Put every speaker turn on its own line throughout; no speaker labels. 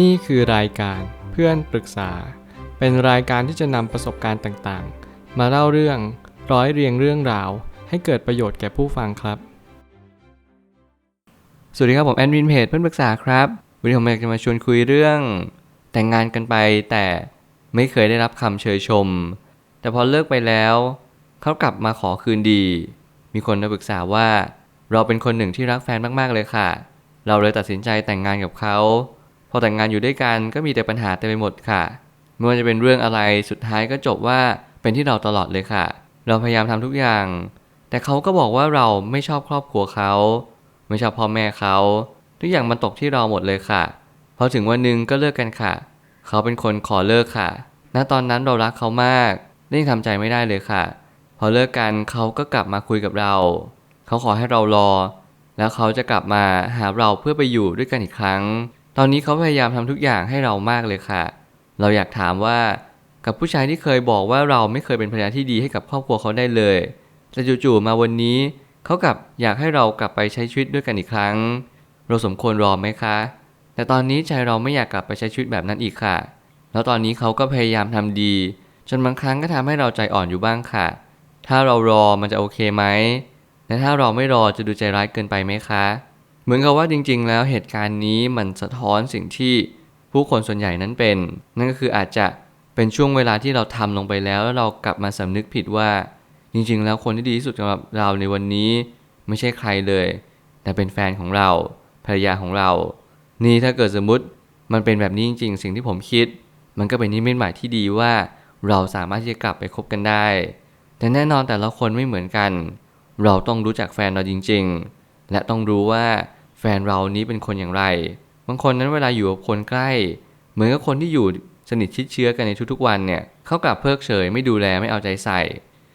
นี่คือรายการเพื่อนปรึกษา เป็นรายการที่จะนำประสบการณ์ต่างๆ มาเล่าเรื่องร้อยเรียงเรื่องราว ให้เกิดประโยชน์แก่ผู้ฟังครับ
สวัสดีครับผมแอดมินเพจเพื่อนปรึกษาครับวันนี้ผมอยากจะมาชวนคุยเรื่อง แต่งงานกันไปแต่ไม่เคยได้รับคำเชยชม แต่พอเลิกไปแล้วเขากลับมาขอคืนดี มีคนมาปรึกษาว่า เราเป็นคนหนึ่งที่รักแฟนมากๆเลยค่ะ เราเลยตัดสินใจแต่งงานกับเขา พอแต่งงานอยู่ด้วยกันก็มีแต่ปัญหาเต็มไปหมดค่ะไม่ว่าจะเป็นเรื่องอะไรสุดท้ายก็จบว่าเป็นที่เราตลอดเลยค่ะ เราพยายามทำทุกอย่าง แต่เขาก็บอกว่าเราไม่ชอบครอบครัวเขา ไม่ชอบพ่อแม่เขาทุกอย่างมันตกที่เราหมดเลยค่ะพอถึงวันหนึ่งก็เลิกกันค่ะ เขาเป็นคนขอเลิกค่ะ ณ ตอนนั้นเรารักเขามากยังทำใจไม่ได้เลยค่ะ พอเลิกกันเขาก็กลับมาคุยกับเรา เขาขอให้เรารอ แล้วเขาจะกลับมาหาเราเพื่อไปอยู่ด้วยกันอีกครั้ง ตอนนี้เขาพยายามทำทุกอย่างให้เรามากเลยค่ะ เราอยากถามว่ากับผู้ชายที่เคยบอกว่าเราไม่เคยเป็นภรรยาที่ดีให้กับครอบครัวเขาได้เลยแต่จู่ๆมาวันนี้เขากลับอยากให้เรากลับไปใช้ชีวิตด้วยกันอีกครั้ง เราสมควรรอไหมคะ แต่ตอนนี้ใจเราไม่อยากกลับไปใช้ชีวิตแบบนั้นอีกค่ะ แล้วตอนนี้เขาก็พยายามทำดี จนบางครั้งก็ทำให้เราใจอ่อนอยู่บ้างค่ะ ถ้าเรารอมันจะโอเคไหมและถ้าเราไม่รอจะดูใจร้ายเกินไปไหมคะ เหมือนกับว่าจริง ๆ แล้วเหตุการณ์นี้มันสะท้อนสิ่งที่ผู้คนส่วนใหญ่นั้นเป็น นั่นก็คืออาจจะเป็นช่วงเวลาที่เราทำลงไปแล้วแล้วเรากลับมาสำนึกผิดว่า จริง ๆ แล้วคนที่ดีที่สุดสำหรับเราในวันนี้ ไม่ใช่ใครเลย แต่เป็นแฟนของเราภรรยาของเรา นี่ถ้าเกิดสมมติมันเป็นแบบนี้จริง ๆ สิ่งที่ผมคิด มันก็เป็นนิมิตหมายที่ดีว่า เราสามารถที่จะกลับไปคบกันได้ แต่แน่นอนแต่ละคนไม่เหมือนกัน เราต้องรู้จักแฟนเราจริง ๆ และต้องรู้ว่าแฟนเรานี้เป็นคนอย่างไร บางคนนั้นเวลาอยู่กับคนใกล้ เหมือนกับคนที่อยู่สนิทชิดเชื้อกันในทุกๆวันเนี่ยเขากลับเพิกเฉยไม่ดูแลไม่เอาใจใส่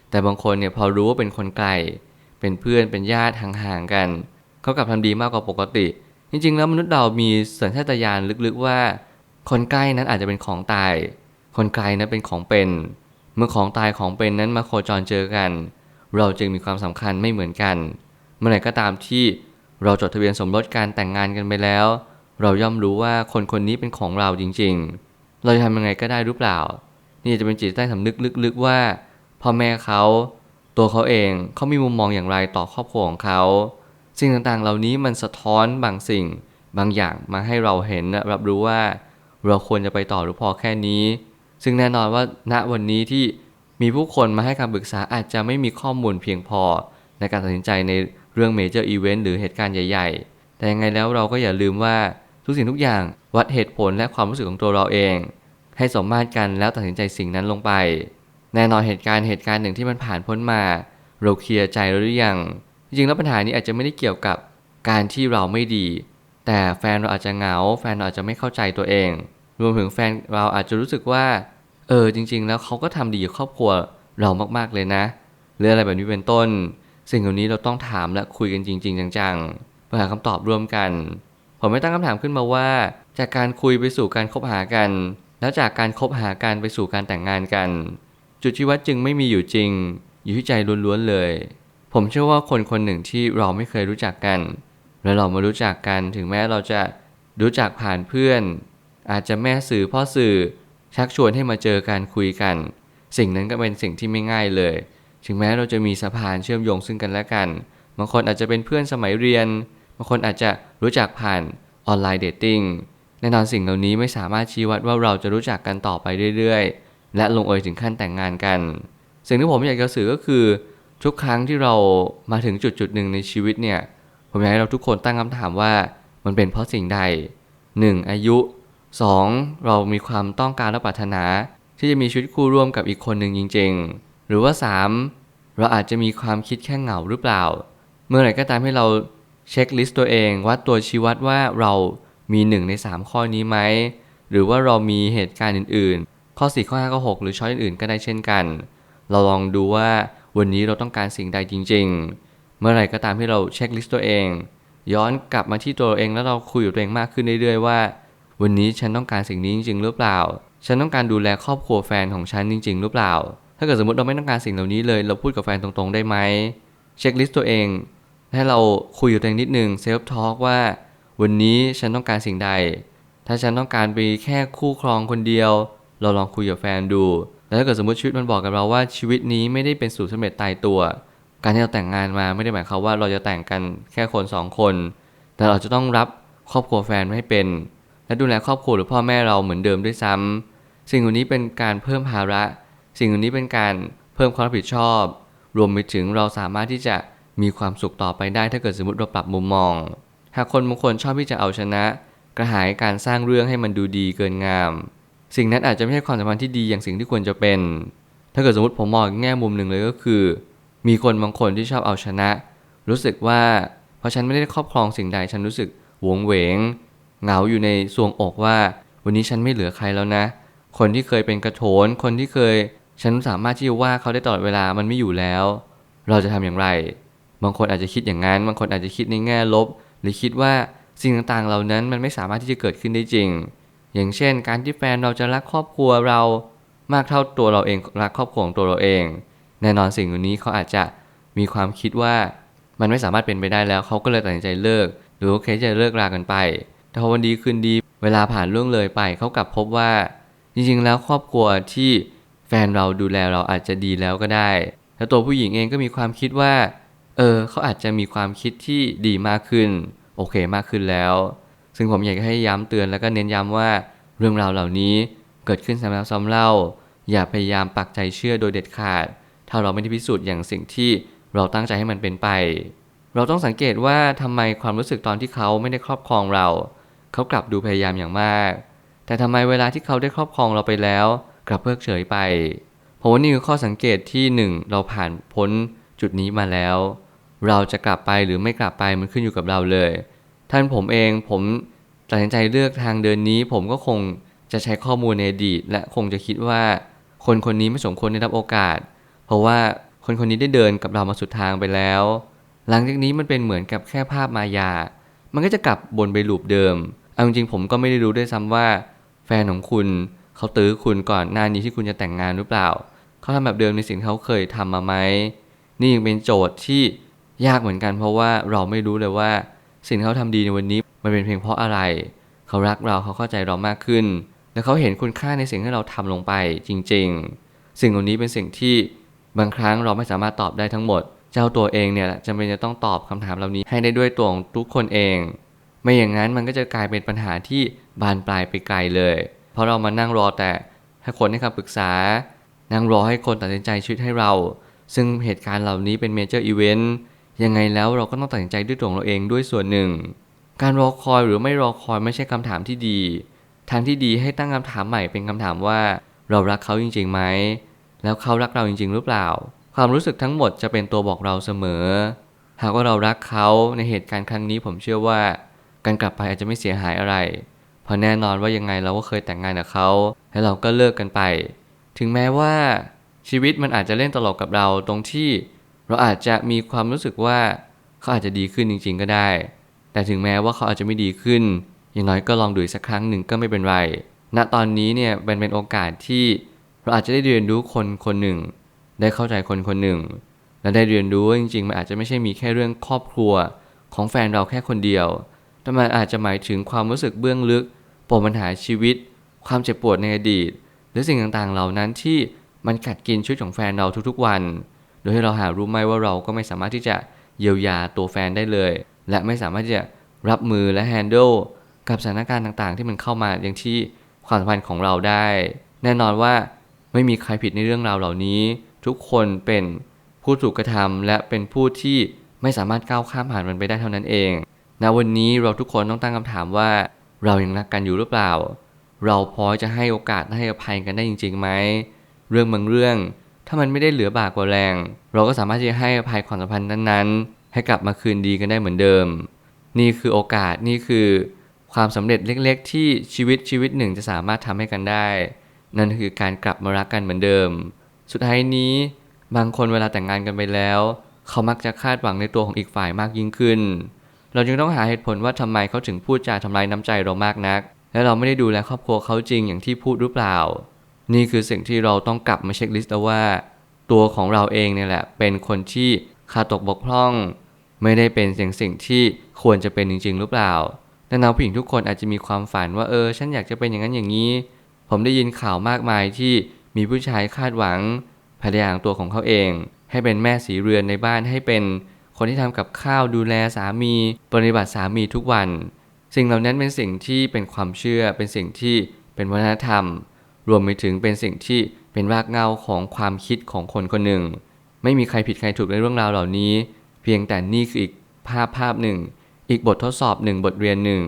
แต่บางคนเนี่ยพอรู้ว่าเป็นคนไกล เป็นเพื่อนเป็นญาติห่างๆกัน เขากลับทำดีมากกว่าปกติ จริงๆ แล้วมนุษย์เรามีสัญชาตญาณลึกๆว่า คนใกล้นั้นอาจจะเป็นของตาย คนไกลนั้นเป็นของเป็น เมื่อของตายของเป็นนั้นมาโคจรเจอกัน เราจึงมีความสำคัญไม่เหมือนกัน เมื่อไหร่ก็ตามที่เราจดทะเบียนสมรสการแต่งงานกันไปแล้ว เราย่อมรู้ว่าคนคนนี้เป็นของเราจริง ๆ เราจะทำยังไงก็ได้หรือเปล่า นี่จะเป็นจิตใต้สำนึกลึกๆว่าพ่อแม่เขาตัวเขาเองเขามีมุมมองอย่างไรต่อครอบครัวของเขา สิ่งต่างๆ เหล่านี้มันสะท้อนบางสิ่ง บางอย่างมาให้เราเห็นและรับรู้ว่า เราควรจะไปต่อหรือพอแค่นี้ ซึ่งแน่นอนว่าณวันนี้ที่มีผู้คนมาให้คำปรึกษาอาจจะไม่มีข้อมูลเพียงพอในการตัดสินใจใน เรื่องเมเจอร์อีเวนต์หรือเหตุการณ์ใหญ่ๆ แต่ยังไงแล้วเราก็อย่าลืมว่าทุกสิ่งทุกอย่างวัดเหตุผลและความรู้สึกของตัวเราเอง ให้สมมาตรกันแล้วตัดสินใจสิ่งนั้นลงไป แน่นอนเหตุการณ์เหตุการณ์หนึ่งที่มันผ่านพ้นมา เราเคลียร์ใจแล้วหรือยัง จริงๆแล้วปัญหานี้อาจจะไม่ได้เกี่ยวกับการที่เราไม่ดี แต่แฟนเราอาจจะเหงา แฟนเราอาจจะไม่เข้าใจตัวเอง รวมถึงแฟนเราอาจจะรู้สึกว่า เออจริง ๆ แล้วเขาก็ทำดีกับครอบครัวเรามากๆเลยนะหรืออะไรแบบนี้เป็นต้น สิ่งเหล่านี้เราต้องถามและคุยกันจริง ๆ จังๆเพื่อหาคำตอบร่วมกัน ผมไม่ตั้งคำถามขึ้นมาว่า จากการคุยไปสู่การคบหากัน แล้วจากการคบหากันไปสู่การแต่งงานกัน จุดชี้วัดจึงไม่มีอยู่จริง อยู่ที่ใจล้วนๆเลย ผมเชื่อว่าคนคนหนึ่งที่เราไม่เคยรู้จักกัน แล้วเรามารู้จักกันถึงแม้เราจะรู้จักผ่านเพื่อน อาจจะแม่สื่อพ่อสื่อชักชวนให้มาเจอการคุยกัน สิ่งนั้นก็เป็นสิ่งที่ไม่ง่ายเลย ถึงแม้เราจะมีสะพานเชื่อมโยงซึ่งกันและกัน บางคนอาจจะเป็นเพื่อนสมัยเรียน บางคนอาจจะรู้จักผ่านออนไลน์เดทติ้ง แน่นอนสิ่งเหล่านี้ไม่สามารถชี้วัดว่าเราจะรู้จักกันต่อไปเรื่อยๆ และลงเอยถึงขั้นแต่งงานกัน สิ่งที่ผมอยากจะสื่อก็คือ ทุกครั้งที่เรามาถึงจุดจุดหนึ่งในชีวิตเนี่ย ผมอยากให้เราทุกคนตั้งคำถามว่ามันเป็นเพราะสิ่งใด 1. อายุ 2. เรามีความต้องการและปรารถนา ที่จะมีชีวิตคู่ร่วมกับอีกคนหนึ่งจริง ๆ หรือว่า 3. เราอาจจะมีความคิดแค่เหงาหรือเปล่า เมื่อไหร่ก็ตามให้เราเช็คลิสต์ตัวเองวัดตัวชี้วัดว่าเรามี1ใน 3 ข้อนี้ไหม หรือว่าเรามีเหตุการณ์อื่น ๆ ข้อ 4 ข้อ 5 ข้อ 6 หรือช้อยอื่นๆก็ได้เช่นกัน เราลองดูว่าวันนี้เราต้องการสิ่งใดจริง ๆ เมื่อไหร่ก็ตามที่เราเช็คลิสต์ตัวเอง ย้อนกลับมาที่ตัวเราเองแล้วเราคุยกับตัวเองมากขึ้นเรื่อยๆว่า วันนี้ฉันต้องการสิ่งนี้จริง ๆ หรือเปล่า ฉันต้องการดูแลครอบครัวแฟนของฉันจริง ๆ หรือเปล่า ถ้าเกิดสมมติเราไม่ต้องการสิ่งเหล่านี้เลย เราพูดกับแฟนตรงๆได้ไหมเช็คลิสต์ตัวเอง ให้เราคุยกับตัวเองนิดนึงเซลฟ์ทอล์กว่า วันนี้ฉันต้องการสิ่งใด ถ้าฉันต้องการไปแค่คู่ครองคนเดียว เราลองคุยกับแฟนดูแล้วถ้าเกิดสมมติชีวิตมันบอกกับเราว่าชีวิตนี้ไม่ได้เป็นสูตรสำเร็จตายตัว การที่เราแต่งงานมาไม่ได้หมายความว่าเราจะแต่งกันแค่คนสองคน แต่เราจะต้องรับครอบครัวแฟนไว้ให้เป็น และดูแลครอบครัวหรือพ่อแม่เราเหมือนเดิมด้วยซ้ำสิ่งเหล่านี้เป็นการเพิ่มภาระ สิ่งเหล่านี้เป็นการเพิ่มความรับผิดชอบ รวมไปถึงเราสามารถที่จะมีความสุขต่อไปได้ถ้าเกิดสมมติเราปรับมุมมอง หากคนบางคนชอบที่จะเอาชนะ กระหายการสร้างเรื่องให้มันดูดีเกินงาม สิ่งนั้นอาจจะไม่ใช่ความสัมพันธ์ที่ดีอย่างสิ่งที่ควรจะเป็น ถ้าเกิดสมมติผมมองแง่มุมหนึ่งเลยก็คือ มีคนบางคนที่ชอบเอาชนะ รู้สึกว่าเพราะฉันไม่ได้ครอบครองสิ่งใดฉันรู้สึกหวงเหวงเหงาอยู่ในซวงอกว่า วันนี้ฉันไม่เหลือใครแล้วนะ คนที่เคยเป็นกระโถนคนที่เคย ฉันสามารถที่จะว่าเขาได้ตลอดเวลามันไม่อยู่แล้ว เราจะทำอย่างไร บางคนอาจจะคิดอย่างนั้น บางคนอาจจะคิดในแง่ลบ หรือคิดว่าสิ่งต่างๆ เหล่านั้นมันไม่สามารถที่จะเกิดขึ้นได้จริง อย่างเช่น การที่แฟนเราจะรักครอบครัวเรามากเท่าตัวเราเองรักครอบครัวของตัวเราเอง แน่นอนสิ่งเหล่านี้เขาอาจจะมีความคิดว่ามันไม่สามารถเป็นไปได้แล้วเขาก็เลยตัดสินใจเลิก หรือโอเคจะเลิกรากันไป แต่พอวันดีคืนดีเวลาผ่านล่วงเลยไปเขากลับพบว่า จริงๆ แล้วครอบครัวที่ แฟนเราดูแลเราอาจจะดีแล้วก็ได้ แล้วตัวผู้หญิงเองก็มีความคิดว่า เออเขาอาจจะมีความคิดที่ดีมากขึ้น โอเคมากขึ้นแล้ว ซึ่งผมอยากให้ย้ำเตือนแล้วก็เน้นย้ำว่าเรื่องราวเหล่านี้เกิดขึ้นซ้ำแล้วซ้ำเล่า อย่าพยายามปักใจเชื่อโดยเด็ดขาด ถ้าเราไม่ได้พิสูจน์อย่างสิ่งที่เราตั้งใจให้มันเป็นไป เราต้องสังเกตว่าทำไมความรู้สึกตอนที่เขาไม่ได้ครอบครองเรา เขากลับดูพยายามอย่างมาก แต่ทำไมเวลาที่เขาได้ครอบครองเราไปแล้ว กลับเพิกเฉยไปผมว่านี่คือข้อสังเกตที่หนึ่งเราผ่านพ้นจุดนี้มาแล้ว เราจะกลับไปหรือไม่กลับไปมันขึ้นอยู่กับเราเลย ท่านผมเองผมตัดสินใจเลือกทางเดินนี้ ผมก็คงจะใช้ข้อมูลในอดีต และคงจะคิดว่า คนคนนี้ไม่สมควรได้รับโอกาส เพราะว่าคนคนนี้ได้เดินกับเรามาสุดทางไปแล้ว หลังจากนี้มันเป็นเหมือนกับแค่ภาพมายา มันก็จะกลับบนไปลูปเดิมเอาจริงๆผมก็ไม่ได้รู้ด้วยซ้ำว่า แฟนของคุณ เขาตื้อคุณก่อนหน้านี้ที่คุณจะแต่งงานหรือเปล่า เขาทำแบบเดิมในสิ่งที่เขาเคยทำมาไหมนี่ยังเป็นโจทย์ที่ยากเหมือนกัน เพราะว่าเราไม่รู้เลยว่า สิ่งที่เขาทำดีในวันนี้ มันเป็นเพียงเพราะอะไร เขารักเราเขาเข้าใจเรามากขึ้น และเขาเห็นคุณค่าในสิ่งที่เราทำลงไปจริง ๆ สิ่งเหล่านี้เป็นสิ่งที่บางครั้งเราไม่สามารถตอบได้ทั้งหมด เจ้าตัวเองเนี่ยจำเป็นจะต้องตอบคำถามเหล่านี้ให้ได้ด้วยตัวของทุกคนเอง ไม่อย่างนั้นมันก็จะกลายเป็นปัญหาที่บานปลายไปไกลเลย เพราะเรามานั่งรอแต่ให้คนให้คำปรึกษา นั่งรอให้คนตัดสินใจชีวิตให้เรา ซึ่งเหตุการณ์เหล่านี้เป็นเมเจอร์อีเวนต์ยังไงแล้วเราก็ต้องตัดสินใจด้วยตัวเราเองด้วยส่วนหนึ่ง การรอคอยหรือไม่รอคอยไม่ใช่คำถามที่ดี ทางที่ดีให้ตั้งคำถามใหม่เป็นคำถามว่าเรารักเขาจริงๆไหม แล้วเขารักเราจริงๆหรือเปล่า ความรู้สึกทั้งหมดจะเป็นตัวบอกเราเสมอ หากว่าเรารักเขาในเหตุการณ์ครั้งนี้ผมเชื่อว่า การกลับไปอาจจะไม่เสียหายอะไร ราะแน่นอนว่ายังไงเราก็เคยแต่งงานกับเขาแล้วเราก็เลิกกันไป ถึงแม้ว่าชีวิตมันอาจจะเล่นตลกกับเราตรงที่ เราอาจจะมีความรู้สึกว่าเขาอาจจะดีขึ้นจริง ๆ ก็ได้ แต่ถึงแม้ว่าเขาอาจจะไม่ดีขึ้น อย่างน้อยก็ลองดูอีกสักครั้งหนึ่งก็ไม่เป็นไร ณ ตอนนี้เนี่ยเป็นเป็นโอกาสที่เราอาจจะได้เรียนรู้คนคนหนึ่ง ได้เข้าใจคนคนหนึ่ง และได้เรียนรู้ว่าจริงๆ มันอาจจะไม่ใช่มีแค่เรื่องครอบครัวของแฟนเราแค่คนเดียว แต่มันอาจจะหมายถึงความรู้สึกเบื้องลึก ปมปัญหาชีวิต ความเจ็บปวดในอดีต หรือสิ่งต่างๆ เหล่านั้นที่มันกัดกินชีวิตของแฟนเราทุกๆวัน โดยที่เราหารู้ไหมว่าเราก็ไม่สามารถที่จะเยียวยาตัวแฟนได้เลย และไม่สามารถที่จะรับมือและแฮนด์ลกับสถานการณ์ต่างๆ ที่มันเข้ามาอย่างที่ความสัมพันธ์ของเราได้ แน่นอนว่าไม่มีใครผิดในเรื่องราวเหล่านี้ ทุกคนเป็นผู้ถูกกระทำและเป็นผู้ที่ไม่สามารถก้าวข้ามผ่านมันไปได้เท่านั้นเองณวันนี้เราทุกคนต้องตั้งคำถามว่า เรายังรักกันอยู่หรือเปล่า เราพอจะให้โอกาสให้อภัยกันได้จริงๆไหมเรื่องบางเรื่อง ถ้ามันไม่ได้เหลือบากกว่าแรง เราก็สามารถที่จะให้อภัยความสัมพันธ์นั้นๆ ให้กลับมาคืนดีกันได้เหมือนเดิม นี่คือโอกาสนี่คือความสำเร็จเล็กๆ ที่ชีวิตชีวิตหนึ่งจะสามารถทำให้กันได้ นั่นคือการกลับมารักกันเหมือนเดิม สุดท้ายนี้บางคนเวลาแต่งงานกันไปแล้ว เขามักจะคาดหวังในตัวของอีกฝ่ายมากยิ่งขึ้น เราจึงต้องหาเหตุผลว่าทำไมเขาถึงพูดจาทำลายน้ำใจเรามากนัก และเราไม่ได้ดูแลครอบครัวเขาจริงอย่างที่พูดหรือเปล่า นี่คือสิ่งที่เราต้องกลับมาเช็คลิสต์แล้วว่า ตัวของเราเองเนี่ยแหละ เป็นคนที่ขาดตกบกพร่อง ไม่ได้เป็นสิ่งสิ่งที่ควรจะเป็นจริง ๆ หรือเปล่าและน้องผู้หญิงทุกคนอาจจะมีความฝันว่าเออ ฉันอยากจะเป็นอย่างนั้นอย่างนี้ ผมได้ยินข่าวมากมายที่มีผู้ชายคาดหวังภรรยาของตัวของเขาเอง ให้เป็นแม่สีเรือนในบ้านให้เป็น คนที่ทำกับข้าวดูแลสามี ปฏิบัติสามีทุกวัน สิ่งเหล่านั้นเป็นสิ่งที่เป็นความเชื่อ เป็นสิ่งที่เป็นวัฒนธรรม รวมไปถึงเป็นสิ่งที่เป็นรากเงาของความคิดของคนคนหนึ่ง ไม่มีใครผิดใครถูกในเรื่องราวเหล่านี้ เพียงแต่นี่คืออีกภาพภาพหนึ่ง อีกบททดสอบหนึ่งบทเรียนหนึ่ง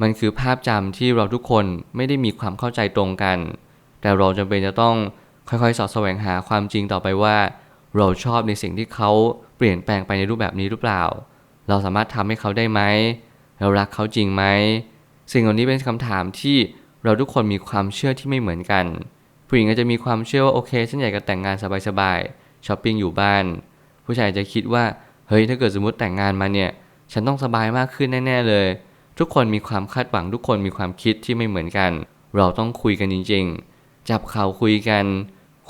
มันคือภาพจำที่เราทุกคนไม่ได้มีความเข้าใจตรงกัน แต่เราจำเป็นจะต้องค่อยๆ สอดแสวงหาความจริงต่อไปว่า เราชอบในสิ่งที่เขา เปลี่ยนแปลงไปในรูปแบบนี้หรือเปล่า เราสามารถทำให้เขาได้ไหม เรารักเขาจริงไหม สิ่งเหล่านี้เป็นคำถามที่เราทุกคนมีความเชื่อที่ไม่เหมือนกัน ผู้หญิงอาจจะมีความเชื่อว่าโอเคฉันอยากจะแต่งงานสบายๆช้อปปิ้งอยู่บ้าน ผู้ชายจะคิดว่าเฮ้ยถ้าเกิดสมมติแต่งงานมาเนี่ย ฉันต้องสบายมากขึ้นแน่ ๆ เลย ทุกคนมีความคาดหวังทุกคนมีความคิดที่ไม่เหมือนกัน เราต้องคุยกันจริง ๆ จับเข่าคุยกัน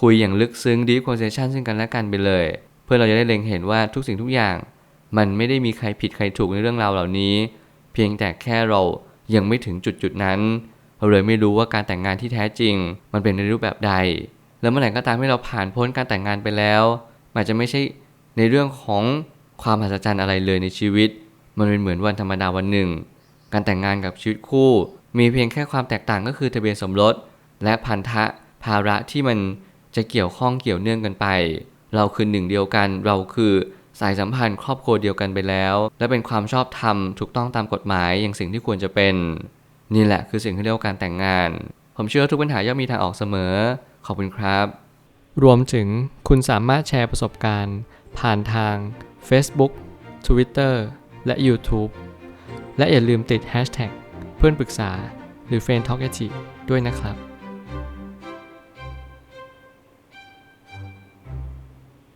คุยอย่างลึกซึ้ง deep conversation ซึ่งกันและกันไปเลย พื่อเราจะได้เล็งเห็นว่าทุกสิ่งทุกอย่าง มันไม่ได้มีใครผิดใครถูกในเรื่องราวเหล่านี้ เพียงแต่แค่เรายังไม่ถึงจุดจุดนั้น เราเลยไม่รู้ว่าการแต่งงานที่แท้จริง มันเป็นในรูปแบบใด แล้วเมื่อไหร่ก็ตามที่เราผ่านพ้นการแต่งงานไปแล้วมันอาจจะไม่ใช่ในเรื่องของความมหัศจรรย์อะไรเลยในชีวิต มันเป็นเหมือนวันธรรมดาวันหนึ่ง การแต่งงานกับชีวิตคู่ มีเพียงแค่ความแตกต่างก็คือทะเบียนสมรส และพันธะภาระที่มันจะเกี่ยวข้องเกี่ยวเนื่องกันไป เราคือหนึ่งเดียวกัน เราคือสายสัมพันธ์ครอบครัวเดียวกันไปแล้ว และเป็นความชอบธรรมถูกต้องตามกฎหมายอย่างสิ่งที่ควรจะเป็น นี่แหละคือสิ่งที่เรียกว่าการแต่งงาน ผมเชื่อทุกปัญหาย่อมมีทางออกเสมอ ขอบคุณครับ
รวมถึงคุณสามารถแชร์ประสบการณ์ ผ่านทาง Facebook Twitter และ YouTube และอย่าลืมติด Hashtag เพื่อนปรึกษาหรือ f r ร e n d Talk ด้วยนะครับ